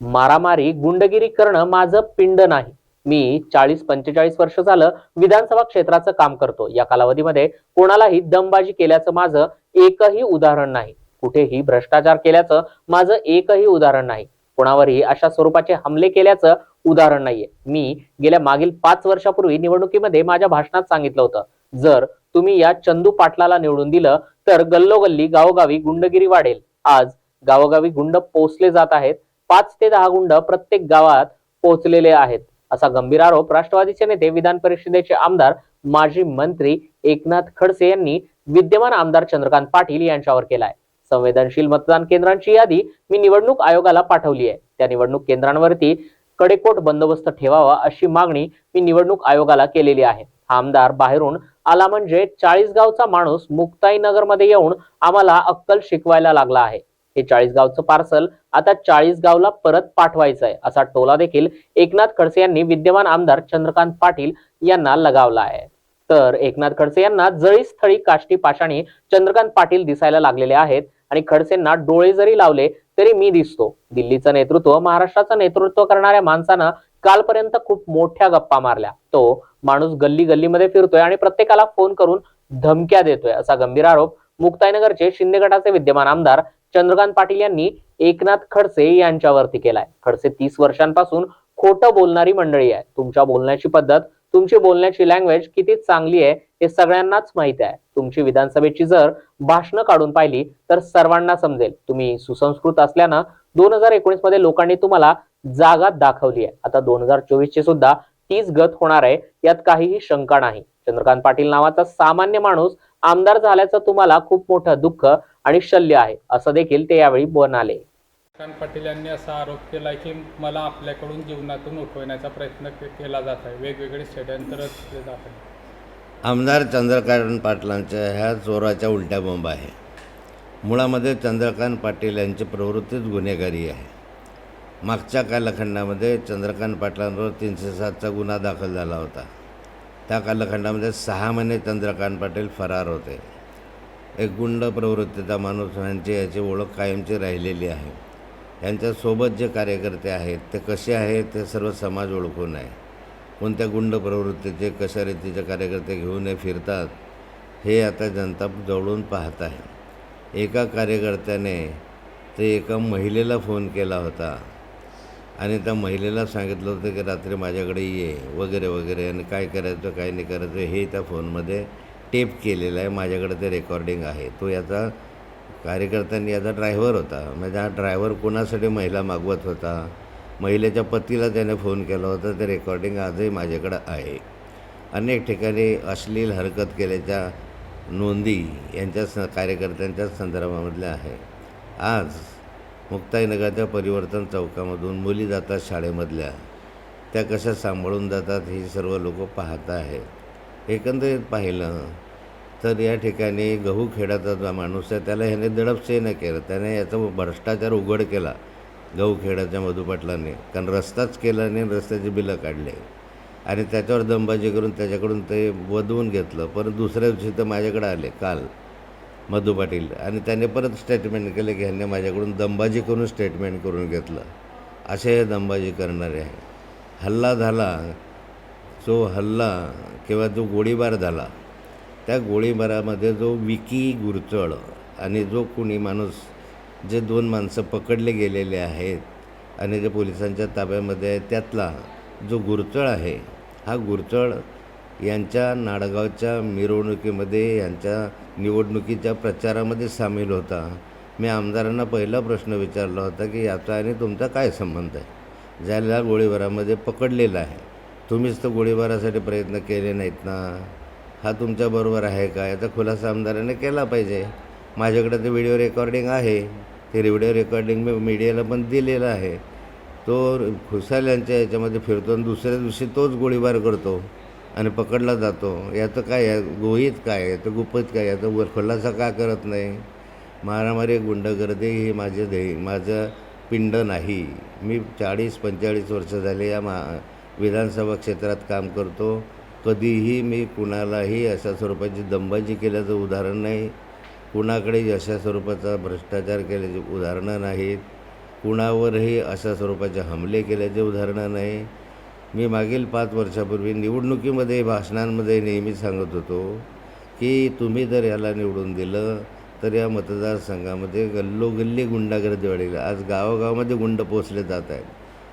मारामारी गुंडगिरी करणं माझं पिंड नाही. मी चाळीस पंचेचाळीस वर्ष झालं विधानसभा क्षेत्राचं काम करतो. या कालावधीमध्ये कोणालाही दमबाजी केल्याचं माझं एकही उदाहरण नाही. कुठेही भ्रष्टाचार केल्याचं माझं एकही उदाहरण नाही. कोणावरही अशा स्वरूपाचे हमले केल्याचं उदाहरण नाहीये. मी गेल्या मागील पाच वर्षापूर्वी निवडणुकीमध्ये माझ्या भाषणात सांगितलं होतं जर तुम्ही या चंदू पाटलाला निवडून दिलं तर गल्लोगल्ली गावोगावी गुंडगिरी वाढेल. आज गावोगावी गुंड पोचले जात आहेत पाच ते दहा गुंड प्रत्येक गावात पोहोचलेले आहेत. असा गंभीर आरोप राष्ट्रवादीचे नेते विधान परिषदेचे आमदार माजी मंत्री एकनाथ खडसे यांनी विद्यमान आमदार चंद्रकांत पाटील यांच्यावर केलाय. संवेदनशील मतदान केंद्रांची यादी मी निवडणूक आयोगाला पाठवली आहे त्या निवडणूक केंद्रांवरती कडेकोट बंदोबस्त ठेवावा अशी मागणी मी निवडणूक आयोगाला केलेली आहे. हा आमदार बाहेरून आला म्हणजे चाळीस गावचा माणूस मुक्ताईनगरमध्ये येऊन आम्हाला अक्कल शिकवायला लागला आहे. हे चाळीस गावचं पार्सल आता चाळीस गावला परत पाठवायचं आहे असा टोला देखील एकनाथ खडसे यांनी विद्यमान आमदार चंद्रकांत पाटील यांना लगावला आहे. तर एकनाथ खडसे यांना जळीस्थळी काष्टी पाषाणी चंद्रकांत पाटील दिसायला लागलेले आहेत आणि खडसेंना डोळे जरी लावले तरी मी दिसतो. दिल्लीचं नेतृत्व महाराष्ट्राचं नेतृत्व करणाऱ्या माणसानं कालपर्यंत खूप मोठ्या गप्पा मारल्या. तो माणूस गल्ली गल्लीमध्ये फिरतोय आणि प्रत्येकाला फोन करून धमक्या देतोय असा गंभीर आरोप मुक्ताईनगरचे शिंदे गटाचे विद्यमान आमदार चंद्रकांत पाटील यांनी एकनाथ खडसे यांच्यावरती केलाय. खडसे तीस वर्षांपासून खोटं बोलणारी मंडळी आहे तुमच्या बोलण्याची पद्धत तुमची बोलण्याची लँग्वेज किती चांगली आहे हे सगळ्यांनाच माहिती आहे. तुमची विधानसभेची जर भाषणं काढून पाहिली तर सर्वांना समजेल. तुम्ही सुसंस्कृत असल्यानं दोन हजार एकोणीसमध्ये लोकांनी तुम्हाला जागा दाखवली आहे. आता दोन हजार चोवीस ची सुद्धा तीच गत होणार आहे यात काहीही शंका नाही. चंद्रकांत पाटील नावाचा सामान्य माणूस आमदार झाल्याचं तुम्हाला खूप मोठं दुःख आणि शल्य आहे असं देखील ते यावेळी म्हणाले. पाटील यांनी असा आरोप केला की मला आपल्याकडून जीवनातून उठवण्याचा प्रयत्न के- केला जात आहे. वेगवेगळे षड्यंत्र केले जात आहे आमदार चंद्रकांत पाटलांच्या ह्या चोराच्या उलट्या बॉम्ब आहे. मुळामध्ये चंद्रकांत पाटील यांची प्रवृत्तीच गुन्हेगारी आहे. मागच्या कालखंडामध्ये चंद्रकांत पाटलांवर तीनशे सातचा गुन्हा दाखल झाला होता. त्या कालखंडामध्ये सहा महिने चंद्रकांत पाटील फरार होते. एक गुंड प्रवृत्तीचा माणूस यांची याची ओळख कायमची राहिलेली आहे. यांच्यासोबत जे कार्यकर्ते आहेत ते कसे आहेत ते सर्व समाज ओळखून आहे. कोणत्या गुंड प्रवृत्तीचे कशा रीतीचे कार्यकर्ते घेऊन हे फिरतात हे आता जनता जवळून पाहत आहे. एका कार्यकर्त्याने ते एका महिलेला फोन केला होता. आणि त्या महिलेला सांगितलं होतं की रात्री माझ्याकडे ये वगैरे वगैरे. आणि काय करायचं काय नाही करायचं हे त्या फोनमध्ये टेप केलेलं आहे. माझ्याकडे ते रेकॉर्डिंग आहे. तो याचा कार्यकर्त्यांनी याचा ड्रायव्हर होता. म्हणजे हा ड्रायव्हर कोणासाठी महिला मागवत होता? महिलेच्या पतीला त्याने फोन केला होता. ते रेकॉर्डिंग आजही माझ्याकडं आहे. अनेक ठिकाणी अश्लील हरकत केल्याच्या नोंदी यांच्या स कार्यकर्त्यांच्या संदर्भामधल्या आहे. आज मुक्ताईनगरच्या परिवर्तन चौकामधून मुली जातात शाळेमधल्या. त्या कशा सांभाळून जातात ही सर्व लोक पाहत आहेत. एकंदरीत पाहिलं तर या ठिकाणी गहू खेड्याचा जो माणूस आहे त्याला ह्याने दडपसे न केलं. त्याने याचा भ्रष्टाचार उघड केला. गहू खेड्याच्या मधुपाटलाने. कारण रस्ताच केला नाही रस्त्याची बिलं काढले. आणि त्याच्यावर दमबाजी करून त्याच्याकडून ते वधवून घेतलं. पण दुसऱ्या दिवशी तर माझ्याकडे आले काल. मधु पाटील. आणि त्याने परत स्टेटमेंट केलं की ह्यांनी माझ्याकडून दंबाजी करून स्टेटमेंट करून घेतलं. असे हे करणारे आहे. हल्ला झाला जो हल्ला किंवा जो गोळीबार झाला त्या गोळीबारामध्ये जो विकी गुरचळ आणि जो कुणी माणूस जे दोन माणसं पकडले गेलेले आहेत आणि जे पोलिसांच्या ताब्यामध्ये आहे त्यातला जो गुरचळ आहे हा गुरचळ यांच्या नाडगावच्या मिरवणुकीमध्ये यांच्या निवडणुकीच्या प्रचारामध्ये सामील होता. मी आमदारांना पहिला प्रश्न विचारला होता की याचा आणि तुमचा काय संबंध आहे? ज्याला गोळीबारामध्ये पकडलेला आहे. तुम्हीच तर गोळीबारासाठी प्रयत्न केले नाहीत ना? हा तुमच्याबरोबर आहे का? याचा खुलासा आमदाराने केला पाहिजे. माझ्याकडे ते व्हिडिओ रेकॉर्डिंग आहे. ते व्हिडिओ रेकॉर्डिंग मी मीडियाला पण दिलेलं आहे. तो खुशाल यांच्या याच्यामध्ये फिरतो आणि दुसऱ्या दिवशी तोच गोळीबार करतो. आणि पकडला जातो. याचं काय आहे? गोहीत काय आहे? तर गुपित काय याचा वर खुलासा का करत नाही? मारामारी गुंडगर्दी ही माझे ध्येय माझं पिंड नाही. मी चाळीस पंचेचाळीस वर्ष झाले या मा विधानसभा क्षेत्रात काम करतो. कधीही मी कुणालाही अशा स्वरूपाची दंबाजी केल्याचं उदाहरण नाही. कुणाकडे अशा स्वरूपाचा भ्रष्टाचार केल्याची उदाहरणं नाहीत. कुणावरही अशा स्वरूपाचे हमले केल्याचे उदाहरणं नाही. मी मागील पाच वर्षापूर्वी निवडणुकीमध्ये भाषणांमध्ये नेहमी सांगत होतो की तुम्ही जर याला निवडून दिलं तर या मतदारसंघामध्ये गल्लोगल्ली गुंडागर्दी वाढेल. आज गावागावामध्ये गुंड पोचले जात आहेत.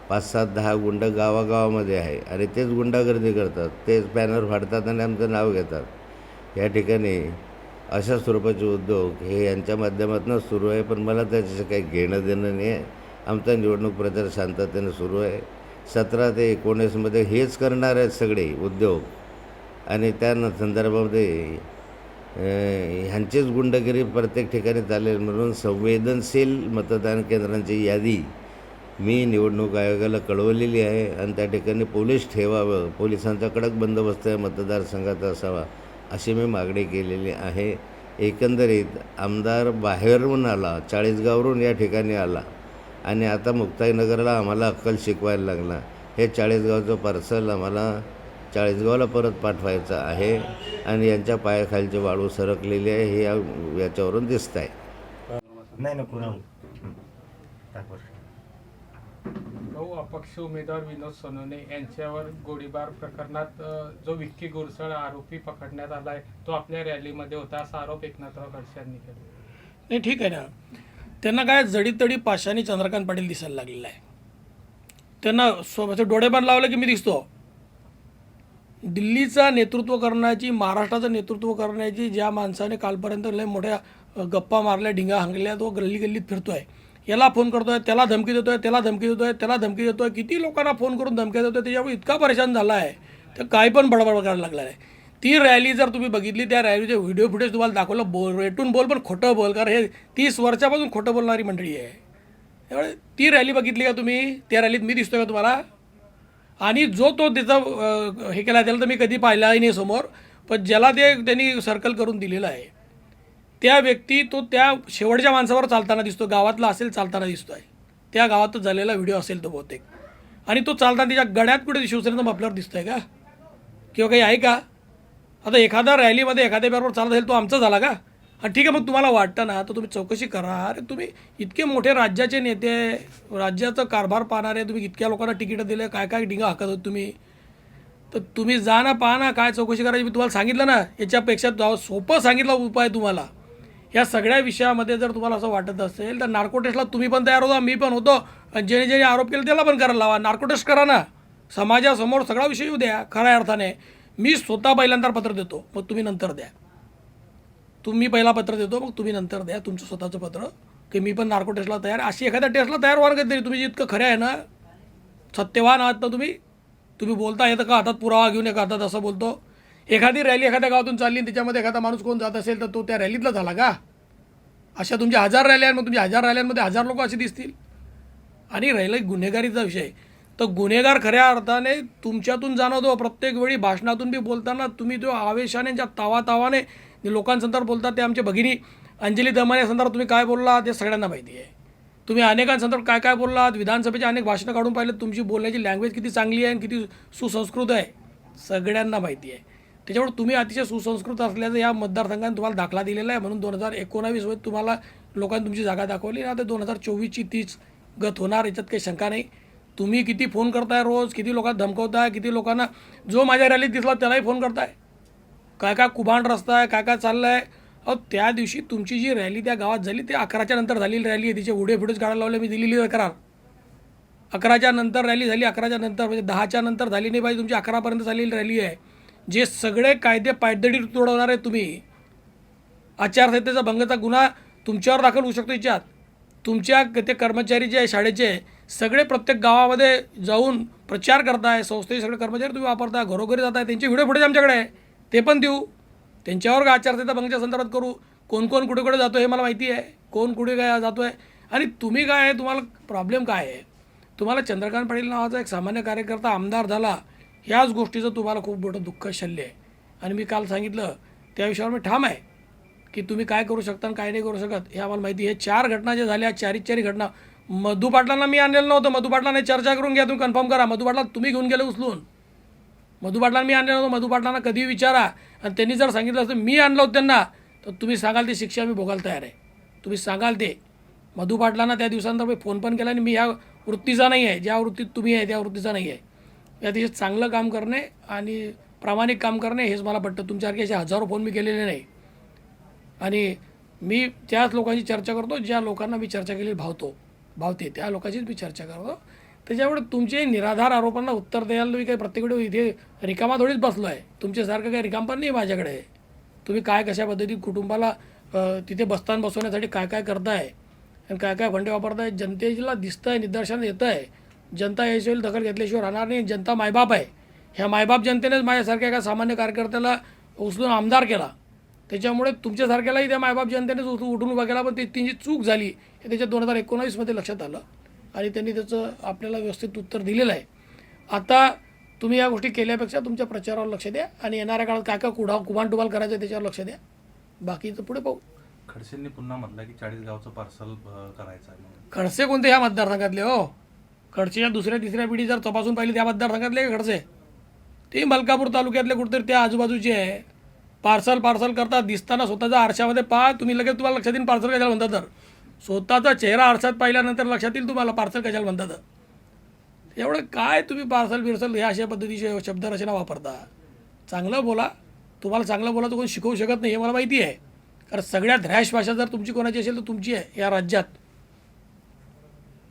पाच सात दहा गुंड गावागावामध्ये आहे आणि तेच गुंडागर्दी करतात. तेच बॅनर फाडतात आणि आमचं नाव घेतात. या ठिकाणी अशा स्वरूपाचे उद्योग हे यांच्या माध्यमातून सुरू आहे पण मला त्याच्याशी काही घेणं देणं नाही आहे. आमचा निवडणूक प्रचार शांततेने सुरू आहे. सतरा ते एकोणीसमध्ये हेच करणार आहेत सगळे उद्योग. आणि त्या संदर्भामध्ये ह्यांचीच गुंडगिरी प्रत्येक ठिकाणी चालेल म्हणून संवेदनशील मतदान केंद्रांची यादी मी निवडणूक आयोगाला कळवलेली आहे आणि त्या ठिकाणी पोलीस ठेवावं पोलिसांचा कडक बंदोबस्त या मतदारसंघात असावा अशी मी मागणी केलेली आहे. एकंदरीत आमदार बाहेरून आला चाळीसगावरून या ठिकाणी आला. आणि आता मुक्ताईनगरला आम्हाला अक्कल शिकवायला लागला. हे चाळीसगावचं पार्सल आम्हाला चाळीसगावला परत पाठवायचं आहे आणि यांच्या पायाखालची वाळू सरकलेली आहे हे या- याच्यावरून दिसत आहे नाही नको अपक्ष उमेदवार विनोद सोनवणे यांच्यावर गोळीबार प्रकरणात जो विक्की गुरसळ आरोपी पकडण्यात आलाय तो आपल्या रॅलीमध्ये होता असा आरोप एकनाथराव खडसे यांनी केला. नाही ठीक आहे ना. त्यांना काय जडीतडी पाशानी चंद्रकांत पाटील दिसायला लागलेला आहे. त्यांना स्वतःचे म्हणजे डोळे पण लावले की मी दिसतो. दिल्लीचा नेतृत्व करण्याची महाराष्ट्राचं नेतृत्व करण्याची ज्या माणसाने कालपर्यंत लय मोठ्या गप्पा मारल्या ढिंगा हांगल्या तो गल्ली गल्लीत फिरतोय. याला फोन करतोय त्याला धमकी देतोय त्याला धमकी देतोय त्याला धमकी देतोय. किती लोकांना फोन करून धमक्या देतोय त्याच्यामुळे इतका परेशान झाला आहे तर काय पण बडबड करायला लागला आहे ती रॅली जर तुम्ही बघितली त्या रॅलीचे व्हिडिओ फुटेज तुम्हाला दाखवलं बोल रेटून बोल पण खोटं बोल कारण हे तीस वर्षापासून खोटं बोलणारी मंडळी आहे. त्यामुळे ती रॅली बघितली का तुम्ही? त्या रॅलीत मी दिसतो का तुम्हाला? आणि जो तो त्याचा हे केला त्याला तर मी कधी पाहिलाही नाही समोर पण ज्याला ते त्यांनी सर्कल करून दिलेलं आहे त्या व्यक्ती तो त्या शेवटच्या माणसावर चालताना दिसतो गावातला असेल चालताना दिसतो आहे त्या गावातच झालेला व्हिडिओ असेल तो बहुतेक. आणि तो चालताना त्याच्या गड्यात कुठे शिवसेनेचा मफलर दिसतोय का? किंवा काही आहे का? आता एखादा रॅलीमध्ये एखाद्याबरोबर चालत असेल तो आमचा झाला का? ठीक आहे मग तुम्हाला वाटतं ना तर तुम्ही चौकशी करा. अरे तुम्ही इतके मोठे राज्याचे नेते राज्याचा कारभार पाहणारे तुम्ही इतक्या लोकांना तिकीटं दिले काय काय डिंगा हाकत होत तुम्ही? तर तुम्ही जा ना पाहा ना काय चौकशी करायची. मी तुम्हाला सांगितलं ना याच्यापेक्षा जाव- सोपं सांगितलं उपाय तुम्हाला. या सगळ्या विषयामध्ये जर तुम्हाला असं वाटत असेल तर नार्कोटेस्टला तुम्ही पण तयार होता मी पण होतो. आणि ज्याने ज्याने आरोप केले त्याला पण करायला लावा. नार्कोटेस्ट करा ना. समाजासमोर सगळा विषय येऊ द्या खऱ्या अर्थाने. मी स्वतः पहिल्यांदा पत्र देतो मग तुम्ही नंतर द्या. तुम्ही पहिला पत्र देतो मग तुम्ही नंतर द्या तुमचं स्वतःचं पत्र. की मी पण नार्को टेस्टला तयार अशी एखाद्या टेस्टला तयार व्हा ना तुम्ही जितकं खरं आहे ना सत्यवान आहात ना तुम्ही तुम्ही बोलता येतं का हातात पुरावा घेऊन एका हातात असं बोलतो? एखादी रॅली एखाद्या गावातून चालली आणि त्याच्यामध्ये एखादा माणूस कोण जात असेल तर तो त्या रॅलीतला झाला का? अशा तुमच्या हजार रॅल्या आहेत मग तुमच्या हजार रॅल्यांमध्ये हजार लोक असे दिसतील. आणि राहिलं गुन्हेगारीचा विषय तर गुन्हेगार खऱ्या अर्थाने तुमच्यातून जाणवतो. प्रत्येक वेळी भाषणातून बी बोलताना तुम्ही जो आवेशाने ज्या तावा तावाने जे लोकांसंदर्भात बोलतात ते आमच्या भगिनी अंजली दमाने संदर्भात तुम्ही काय बोलला ते सगळ्यांना माहिती आहे. तुम्ही अनेकांसंदर्भात काय काय बोललात? विधानसभेचे अनेक भाषणं काढून पाहिले तुमची बोलण्याची लँग्वेज किती चांगली आहे आणि किती सुसंस्कृत आहे सगळ्यांना माहिती आहे. त्याच्यामुळे तुम्ही अतिशय सुसंस्कृत असल्याचं या मतदारसंघाने तुम्हाला दाखला दिलेला आहे. म्हणून दोन हजार एकोणावीसमध्ये तुम्हाला लोकांनी तुमची जागा दाखवली. ना तर दोन हजार चोवीसची तीच गत होणार. याच्यात काही शंका नाही. तुम्ही किती फोन करताय रोज? किती लोकांना धमकवताय? किती लोकांना जो माझ्या रॅलीत दिसला त्यालाही फोन करताय? काय काय कुभांड रस्ता आहे काय काय चाललं आहे अहो त्या दिवशी तुमची जी रॅली त्या गावात झाली ते अकराच्या नंतर झालेली रॅली आहे. तिचे उडे फुडेच काढायला लावले मी दिलेली तक्रार अकराच्या नंतर रॅली झाली अकराच्या नंतर म्हणजे दहाच्या नंतर झाली नाही पाहिजे तुमची अकरापर्यंत झालेली रॅली आहे. जे सगळे कायदे पायदडी तोडवणार आहे तुम्ही. आचारसंहितेचा भंगचा गुन्हा तुमच्यावर दाखल होऊ शकतो याच्यात. तुमच्या ते कर्मचारी जे आहे शाळेचे सगळे प्रत्येक गावामध्ये जाऊन प्रचार करताय संस्थेचे सगळे कर्मचारी तुम्ही वापरताय घरोघरी जाताय त्यांचे व्हिडिओ फुटेज आमच्याकडे आहे. ते पण देऊ. त्यांच्यावर आचारसंहिता भंगच्या संदर्भात करू? कोण कोण कुठे कुठे जातो हे मला माहिती आहे. कोण कुठे काय जातो आहे आणि तुम्ही काय आहे? तुम्हाला प्रॉब्लेम काय आहे? तुम्हाला चंद्रकांत पाटील नावाचा एक सामान्य कार्यकर्ता आमदार झाला ह्याच गोष्टीचं तुम्हाला खूप मोठं दुःख शल्य आहे. आणि मी काल सांगितलं त्या विषयावर मी ठाम आहे की तुम्ही काय करू शकता आणि काय नाही करू शकत हे आम्हाला माहिती आहे. हे चार घटना ज्या झाल्या चारी चारी घटना मधू पाटलांना मी आणलेलं नव्हतं. मधू पाटलांना चर्चा करून घ्या तुम्ही कन्फर्म करा. मधू पाटला तुम्ही घेऊन गेले उचलून. मधू पाटलांना मी आणलेलं नव्हतं. मधू पाटलांना कधी विचारा. आणि त्यांनी जर सांगितलं असतं मी आणलं होतं त्यांना तर तुम्ही सांगाल ती शिक्षा मी भोगायला तयार आहे. तुम्ही सांगाल ते. मधुपाटलांना त्या दिवसानंतर मी फोन पण केला आणि मी ह्या वृत्तीचा नाही आहे. ज्या वृत्तीत तुम्ही आहे त्या वृत्तीचा नाही आहे. या दिवशी चांगलं काम करणे आणि प्रामाणिक काम करणे हेच मला पटतं. तुमच्यासारखे असे हजारो फोन मी केलेले नाही. आणि मी त्याच लोकांची चर्चा करतो ज्या लोकांना मी चर्चा केली भावतो. भावते त्या लोकांचीच मी चर्चा करतो. त्याच्यामुळे तुमचे निराधार आरोपांना उत्तर द्यायला मी काही प्रत्येक वेळी इथे रिकामा थोडीच बसलो आहे तुमच्यासारखं काही रिकाम पण नाही माझ्याकडे. तुम्ही काय कशा पद्धतीत कुटुंबाला तिथे बस्तान बसवण्यासाठी काय काय करताय? आणि काय काय फंडे वापरताय? जनतेला दिसतं आहे निदर्शन येतं आहे जनता याशिवाय दखल घेतल्याशिवाय राहणार नाही. जनता मायबाप आहे. ह्या मायबाप जनतेनेच माझ्यासारख्या एका सामान्य कार्यकर्त्याला उचलून आमदार केला. त्याच्यामुळे तुमच्यासारख्यालाही त्या मायबाप जनतेनेच उचलून उठून उभा केला पण ती तिची चूक झाली हे त्याच्या दोन हजार एकोणावीसमध्ये लक्षात आलं आणि त्यांनी त्याचं आपल्याला व्यवस्थित उत्तर दिलेलं आहे. आता तुम्ही या गोष्टी केल्यापेक्षा तुमच्या प्रचारावर लक्ष द्या आणि येणाऱ्या काळात काय काय कुडा कुभान टुबाल करायचं आहे त्याच्यावर लक्ष द्या. बाकीचं पुढे पाहू. खडसेंनी पुन्हा म्हटलं की चाळीस गावचं पार्सल करायचं. खडसे कोणते ह्या मतदारसंघातले हो? खडसेच्या दुसऱ्या तिसऱ्या पिढी जर तपासून पाहिली त्या मतदारसंघातले खडसे? ते मलकापूर तालुक्यातले कुठेतरी त्या आजूबाजूचे आहे. पार्सल पार्सल करतात दिसताना स्वतःच्या आरशामध्ये पहा तुम्ही लगेच तुम्हाला लक्षात येईल पार्सल कशाला म्हणतात तर. स्वतःचा चेहरा आरशात पाहिल्यानंतर लक्षात येईल तुम्हाला पार्सल कशाला म्हणतात. एवढं काय तुम्ही पार्सल बिर्सल ह्या अशा पद्धतीचे शब्दरचना वापरता? चांगलं बोला. तुम्हाला चांगलं बोला तर कोण शिकवू शकत नाही हे मला माहिती आहे. कारण सगळ्यात रॅश भाषा जर तुमची कोणाची असेल तर तुमची आहे या राज्यात.